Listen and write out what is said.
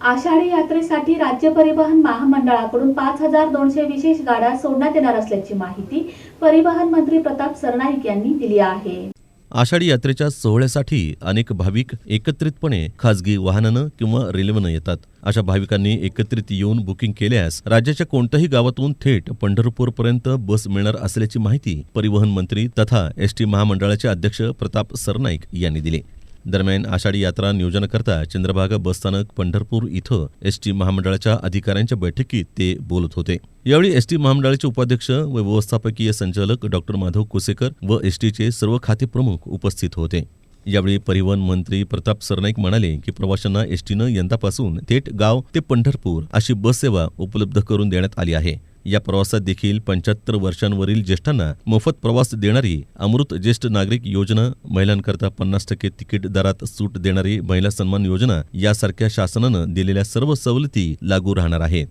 आषाढी यात्रेसाठी राज्य परिवहन महामंडळाकडून पाच हजार दोनशे विशेष गाड्या सोडण्यात येणार असल्याची माहिती परिवहन मंत्री प्रताप सरनाईक यांनी दिली आहे. आषाढी यात्रेच्या सोहळ्यासाठी अनेक भाविक एकत्रितपणे खासगी वाहनानं किंवा रेल्वेनं येतात. अशा भाविकांनी एकत्रित येऊन बुकिंग केल्यास राज्याच्या कोणत्याही गावातून थेट पंढरपूरपर्यंत बस मिळणार असल्याची माहिती परिवहन मंत्री तथा एस टी महामंडळाचे अध्यक्ष प्रताप सरनाईक यांनी दिली. दरम्यान आषाढी यात्रा नियोजनाकरता चंद्रभागा बसस्थानक पंढरपूर इथं एस टी महामंडळाच्या अधिकाऱ्यांच्या बैठकीत ते बोलत होते. यावेळी एस टी महामंडळाचे उपाध्यक्ष व व्यवस्थापकीय संचालक डॉक्टर माधव कुसेकर व एसटीचे सर्व खाते प्रमुख उपस्थित होते. यावेळी परिवहन मंत्री प्रताप सरनाईक म्हणाले की प्रवाशांना एसटीनं यंदापासून थेट गाव ते पंढरपूर अशी बस सेवा उपलब्ध करून देण्यात आली आहे. या प्रवासात देखील पंच्याहत्तर वर्षांवरील ज्येष्ठांना मोफत प्रवास देणारी अमृत ज्येष्ठ नागरिक योजना महिलांकरता पन्नास टक्के तिकीट दरात सूट देणारी महिला सन्मान योजना यासारख्या शासनानं दिलेल्या सर्व सवलती लागू राहणार आहेत.